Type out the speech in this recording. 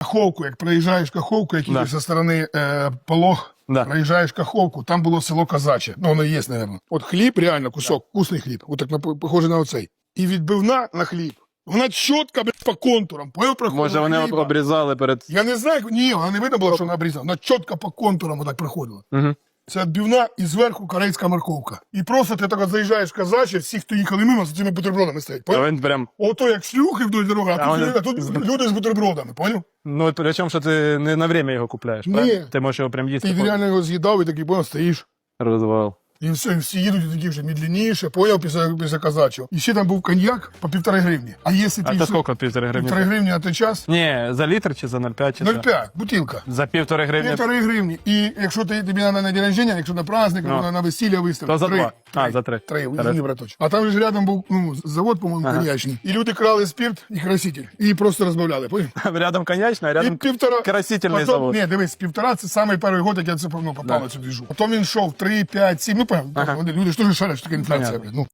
Каховку, як проїжджаєш Каховку, як Да. зі сторони е, Полог, Да. проїжджаєш Каховку, там було село Казаче. Ну, воно є, мабуть. От хліб, реально, кусок, вкусний хліб, от так похоже на оцей. І відбивна на хліб. Вона чітко блядь, по контурам. Може, вони хліба. обрізали перед. Я не знаю, ні, вона не видно було, що вона обрізана. Вона чітко по контурам отак проходила. Угу. Це відбивна і зверху корейська морковка. І просто ти так от заїжджаєш в Казаче, всі, хто їхали мимо, з цими бутербродами стоять. Він прям. Ото як шлюхи вдоль дороги, а, А вони- тут, а тут люди з бутербродами, поняв? Ну, причому, що ти не на время його купляєш, Ні. правильно? Ти можеш його прям їсти. Ти реально його з'їдав і такий, поняв, стоїш. Розвал. І все, і всі їдуть такі вже медленніше, поняв, після, після казачого. І ще там був коньяк по півтори гривні. А якщо ти А це скільки півтори гривні? півтори гривні на той час, Ні, за літр чи за 0,5 чи за? 0,5, бутилка. За півтори гривні. Півтори гривні. І якщо ти, тобі на, на день рождення, якщо на праздник, Ну. на, на весілля виставити. То за три, два. А, за три. Три, браточек. А там же ж рядом був ну, завод, по-моєму, Ага. коньячний. І люди крали спирт і краситель. І просто розбавляли. Поняв? Рядом коньячна, а І рядом півтора... красительний Потом, завод. Ні, дивись, півтора це самий перший год, як я це ну, попав Да. на цю двіжу. Потім він йшов 3, 5, 7, ну, певно, Ага. люди ж теж шарять, що таке інфляція. Понятно. Ну,